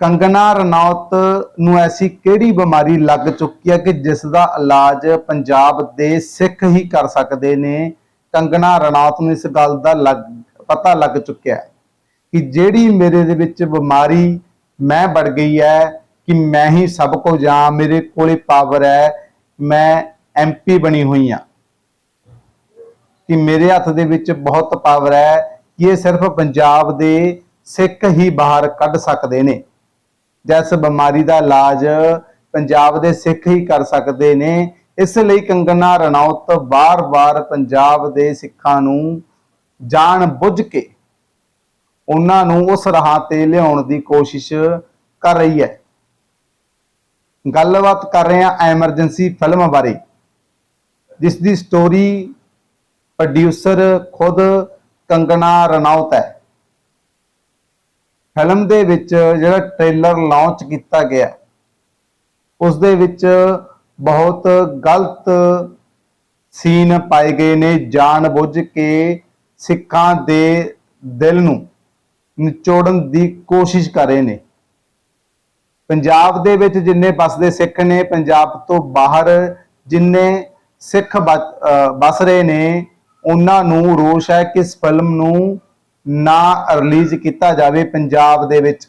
ਕੰਗਨਾ ਰਣੌਤ ਨੂੰ ਐਸੀ ਕਿਹੜੀ ਬਿਮਾਰੀ ਲੱਗ ਚੁੱਕੀ ਹੈ ਕਿ ਜਿਸ ਦਾ ਇਲਾਜ ਪੰਜਾਬ ਦੇ ਸਿੱਖ ਹੀ ਕਰ ਸਕਦੇ ਨੇ? ਕੰਗਨਾ ਰਣੌਤ ਨੂੰ ਇਸ ਗੱਲ ਦਾ ਲੱਗ, ਪਤਾ ਲੱਗ ਚੁੱਕਿਆ ਕਿ ਜਿਹੜੀ ਮੇਰੇ ਦੇ ਵਿੱਚ ਬਿਮਾਰੀ ਮੈਂ ਵੜ ਗਈ ਹੈ ਕਿ ਮੈਂ ਹੀ ਸਭ ਕੁਝ ਜਾਂ ਮੇਰੇ ਕੋਲੇ ਪਾਵਰ ਹੈ, ਮੈਂ ਐਮਪੀ ਬਣੀ ਹੋਈ ਹਾਂ। ਕਿ ਮੇਰੇ ਹੱਥ ਦੇ ਵਿੱਚ ਬਹੁਤ ਪਾਵਰ ਹੈ ਕਿ ਇਹ ਸਿਰਫ ਪੰਜਾਬ ਦੇ ਸਿੱਖ ਹੀ ਬਾਹਰ ਕੱਢ ਸਕਦੇ ਨੇ। ਜਿਸ ਬਿਮਾਰੀ ਦਾ ਇਲਾਜ ਪੰਜਾਬ ਦੇ ਸਿੱਖ ਹੀ ਕਰ ਸਕਦੇ ਨੇ, ਇਸ ਲਈ ਕੰਗਨਾ ਰਣੌਤ ਬਾਰ-ਬਾਰ ਪੰਜਾਬ ਦੇ ਸਿੱਖਾਂ ਨੂੰ ਜਾਣ ਬੁੱਝ ਕੇ ਉਹਨਾਂ ਨੂੰ ਉਸ ਰਾਹ ਤੇ ਲਿਆਉਣ ਦੀ ਕੋਸ਼ਿਸ਼ ਕਰ ਰਹੀ ਹੈ। ਗੱਲਬਾਤ ਕਰ ਰਹੇ ਹਾਂ ਐਮਰਜੈਂਸੀ ਫਿਲਮ ਬਾਰੇ, ਜਿਸ ਦੀ ਸਟੋਰੀ ਪ੍ਰੋਡਿਊਸਰ ਖੁਦ ਕੰਗਨਾ ਰਣੌਤ ਹੈ। ਫਿਲਮ ਦੇ ਵਿੱਚ ਜਿਹੜਾ ਟ੍ਰੇਲਰ ਲਾਂਚ ਕੀਤਾ ਗਿਆ ਉਸ ਦੇ ਵਿੱਚ ਬਹੁਤ ਗਲਤ ਸੀਨ ਪਾਏ ਗਏ ਨੇ ਜਾਣ ਬੁੱਝ ਕੇ ਸਿੱਖਾਂ ਦੇ ਦਿਲ ਨੂੰ ਨਿਚੋੜਨ ਦੀ ਕੋਸ਼ਿਸ਼ ਕਰ ਰਹੇ ਨੇ। ਪੰਜਾਬ ਦੇ ਵਿੱਚ ਜਿੰਨੇ ਬਸਦੇ ਸਿੱਖ ਨੇ, ਪੰਜਾਬ ਤੋਂ ਬਾਹਰ ਜਿੰਨੇ ਸਿੱਖ ਬਚ- ਬਸ ਰਹੇ ਨੇ, ਉਹਨਾਂ ਨੂੰ ਰੋਸ਼ ਹੈ ਕਿ ਇਸ ਫਿਲਮ ਨੂੰ ਨਾ ਰਿਲੀਜ਼ ਕੀਤਾ ਜਾਵੇ ਪੰਜਾਬ ਦੇ ਵਿੱਚ।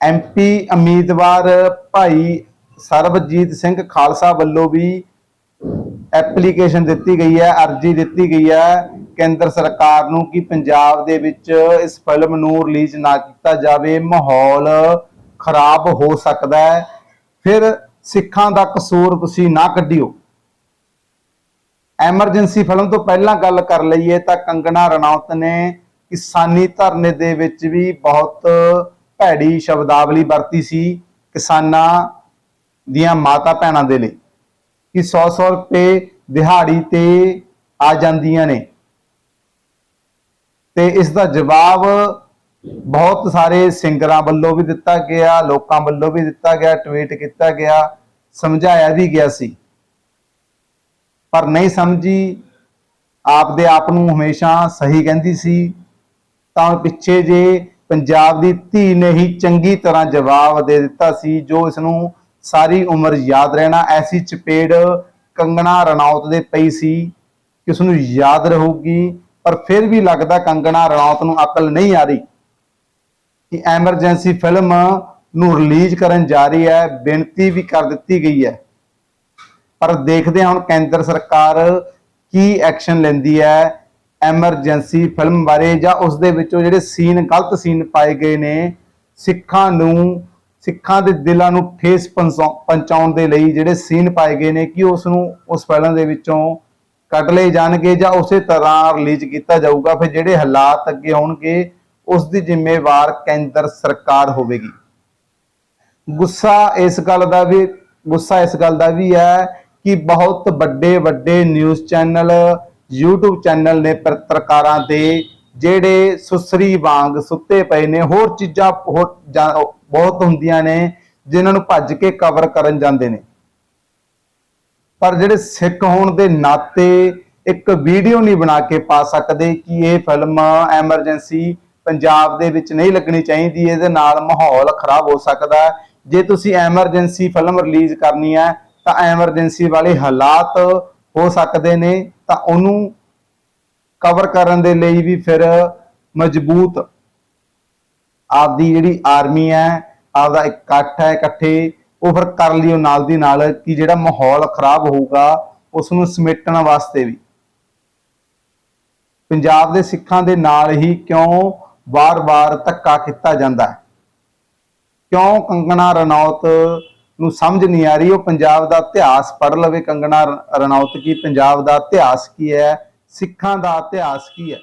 ਐਮਪੀ ਉਮੀਦਵਾਰ ਭਾਈ ਸਰਬਜੀਤ ਸਿੰਘ ਖਾਲਸਾ ਵੱਲੋਂ ਵੀ ਐਪਲੀਕੇਸ਼ਨ ਦਿੱਤੀ ਗਈ ਹੈ, ਅਰਜ਼ੀ ਦਿੱਤੀ ਗਈ ਹੈ ਕੇਂਦਰ ਸਰਕਾਰ ਨੂੰ ਕਿ ਪੰਜਾਬ ਦੇ ਵਿੱਚ ਇਸ ਫਿਲਮ ਨੂੰ ਰਿਲੀਜ਼ ਨਾ ਕੀਤਾ ਜਾਵੇ, ਮਾਹੌਲ ਖਰਾਬ ਹੋ ਸਕਦਾ ਹੈ। ਫਿਰ ਸਿੱਖਾਂ ਦਾ ਕਸੂਰ ਤੁਸੀਂ ਨਾ ਕੱਢਿਓ। ਐਮਰਜੈਂਸੀ ਫਿਲਮ ਤੋਂ ਪਹਿਲਾਂ ਗੱਲ ਕਰ ਲਈਏ ਤਾਂ ਕੰਗਣਾ ਰਣੌਤ ਨੇ ਕਿਸਾਨੀ ਧਰਨੇ ਦੇ ਵਿੱਚ ਵੀ ਬਹੁਤ ਭੈੜੀ ਸ਼ਬਦਾਵਲੀ ਵਰਤੀ ਸੀ ਕਿਸਾਨਾਂ ਦੀਆਂ ਮਾਤਾ ਭੈਣਾਂ ਦੇ ਲਈ ਕਿ 100-100 ਰੁਪਏ ਦਿਹਾੜੀ ਤੇ ਆ ਜਾਂਦੀਆਂ ਨੇ। ਤੇ ਇਸ ਦਾ ਜਵਾਬ ਬਹੁਤ ਸਾਰੇ ਸਿੰਗਰਾਂ ਵੱਲੋਂ ਵੀ ਦਿੱਤਾ ਗਿਆ, ਲੋਕਾਂ ਵੱਲੋਂ ਵੀ ਦਿੱਤਾ ਗਿਆ, ਟਵੀਟ ਕੀਤਾ ਗਿਆ, ਸਮਝਾਇਆ ਵੀ ਗਿਆ ਸੀ। ਪਰ ਨਹੀਂ ਸਮਝੀ, ਆਪਦੇ ਆਪ ਨੂੰ ਹਮੇਸ਼ਾ ਸਹੀ ਕਹਿੰਦੀ ਸੀ। ਤਾਂ ਪਿੱਛੇ ਜੇ ਪੰਜਾਬ ਦੀ ਧੀ ਨੇ ਹੀ ਚੰਗੀ ਤਰ੍ਹਾਂ ਜਵਾਬ ਦੇ ਦਿੱਤਾ ਸੀ, ਜੋ ਇਸ ਨੂੰ ਸਾਰੀ ਉਮਰ ਯਾਦ ਰਹਿਣਾ, ਐਸੀ ਚਪੇੜ ਕੰਗਣਾ ਰਣੌਤ ਦੇ ਪਈ ਸੀ ਕਿ ਉਸ ਨੂੰ ਯਾਦ ਰਹੂਗੀ, ਪਰ ਫਿਰ ਵੀ ਲੱਗਦਾ ਕੰਗਣਾ ਰਣੌਤ ਨੂੰ ਅਕਲ ਨਹੀਂ ਆ ਰਹੀ ਕਿ ਐਮਰਜੈਂਸੀ ਫਿਲਮ ਨੂੰ ਰਿਲੀਜ਼ ਕਰਨ ਜਾ ਰਹੀ ਹੈ, ਬੇਨਤੀ ਵੀ ਕਰ ਦਿੱਤੀ ਗਈ ਹੈ। ਪਰ ਦੇਖਦੇ ਹਾਂ ਹੁਣ ਕੇਂਦਰ ਸਰਕਾਰ ਕੀ ਐਕਸ਼ਨ ਲੈਂਦੀ ਹੈ। ਐਮਰਜੈਂਸੀ ਫਿਲਮ ਬਾਰੇ ਜਾਂ ਉਸ ਦੇ ਵਿੱਚੋਂ ਜਿਹੜੇ ਸੀਨ, ਗਲਤ ਸੀਨ ਪਾਏ ਗਏ ਨੇ, ਸਿੱਖਾਂ ਨੂੰ, ਸਿੱਖਾਂ ਦੇ ਦਿਲਾਂ ਨੂੰ ਠੇਸ ਪਹੁੰਚਾ- ਪਹੁੰਚਾਉਣ ਦੇ ਲਈ ਜਿਹੜੇ ਸੀਨ ਪਾਏ ਗਏ ਨੇ, ਕਿ ਉਸ ਨੂੰ ਉਸ ਫਿਲਮ ਦੇ ਵਿੱਚੋਂ ਕੱਢ ਲਏ ਜਾਣਗੇ ਜਾਂ ਉਸੇ ਤਰ੍ਹਾਂ ਰਿਲੀਜ਼ ਕੀਤਾ ਜਾਊਗਾ? ਫਿਰ ਜਿਹੜੇ ਹਾਲਾਤ ਅੱਗੇ ਆਉਣਗੇ ਉਸ ਦੀ ਜ਼ਿੰਮੇਵਾਰ ਕੇਂਦਰ ਸਰਕਾਰ ਹੋਵੇਗੀ। ਗੁੱਸਾ ਇਸ ਗੱਲ ਦਾ ਵੀ, ਗੁੱਸਾ ਇਸ ਗੱਲ ਦਾ ਵੀ ਹੈ ਕਿ ਬਹੁਤ ਵੱਡੇ ਵੱਡੇ ਨਿਊਜ਼ ਚੈਨਲ YouTube ਚੈਨਲ ਨੇ ਪੱਤਰਕਾਰਾਂ ਦੇ ਜਿਹੜੇ ਸੁਸਰੀ ਵਾਂਗ ਸੁੱਤੇ ਪਏ ਨੇ, ਹੋਰ ਚੀਜ਼ਾਂ ਹੋਰ ਜਾਂ- ਬਹੁਤ ਹੁੰਦੀਆਂ ਨੇ, ਜਿਨ੍ਹਾਂ ਨੂੰ ਭੱਜ ਕੇ ਕਵਰ ਕਰਨ ਜਾਂਦੇ ਨੇ। ਪਰ ਜਿਹੜੇ ਸਿੱਖ ਹੋਣ ਦੇ ਨਾਤੇ ਇੱਕ ਵੀਡੀਓ ਨਹੀਂ ਬਣਾ ਕੇ ਪਾ ਸਕਦੇ ਕਿ ਇਹ ਫਿਲਮ ਐਮਰਜੈਂਸੀ ਪੰਜਾਬ ਦੇ ਵਿੱਚ ਨਹੀਂ ਲੱਗਣੀ ਚਾਹੀਦੀ, ਇਹਦੇ ਨਾਲ ਮਾਹੌਲ ਖਰਾਬ ਹੋ ਸਕਦਾ ਜੇ ਤੁਸੀਂ ਐਮਰਜੈਂਸੀ ਫਿਲਮ ਰਿਲੀਜ਼ ਕਰਨੀ ਹੈ, ਤਾਂ ਐਮਰਜੈਂਸੀ ਵਾਲੇ ਹਾਲਾਤ ਹੋ ਸਕਦੇ ਨੇ। ਤਾਂ ਉਹਨੂੰ ਕਵਰ ਕਰਨ ਦੇ ਲਈ ਵੀ ਫਿਰ ਮਜ਼ਬੂਤ ਆਪਦੀ ਜਿਹੜੀ ਆਰਮੀ ਹੈ, ਆਪਦਾ ਇਕੱਠ ਹੈ ਇਕੱਠੇ, ਉਹ ਫਿਰ ਕਰ ਲਿਓ ਨਾਲ ਦੀ ਨਾਲ ਕਿ ਜਿਹੜਾ ਮਾਹੌਲ ਖਰਾਬ ਹੋਊਗਾ ਉਸ ਨੂੰ ਸਮੇਟਣ ਵਾਸਤੇ ਵੀ। ਪੰਜਾਬ ਦੇ ਸਿੱਖਾਂ ਦੇ ਨਾਲ ਹੀ ਕਿਉਂ ਵਾਰ-ਵਾਰ ਧੱਕਾ ਕੀਤਾ ਜਾਂਦਾ ਹੈ? ਕਿਉਂ ਕੰਗਣਾ ਰਣੌਤ ਨੂੰ ਸਮਝ ਨਹੀਂ ਆ ਰਹੀ, ਉਹ ਪੰਜਾਬ ਦਾ ਇਤਿਹਾਸ ਪੜ੍ਹ ਲਵੇ। ਕੰਗਣਾ ਰ- ਰਣੌਤ ਕੀ, ਪੰਜਾਬ ਦਾ ਇਤਿਹਾਸ ਕੀ ਹੈ? ਸਿੱਖਾਂ ਦਾ ਇਤਿਹਾਸ ਕੀ ਹੈ?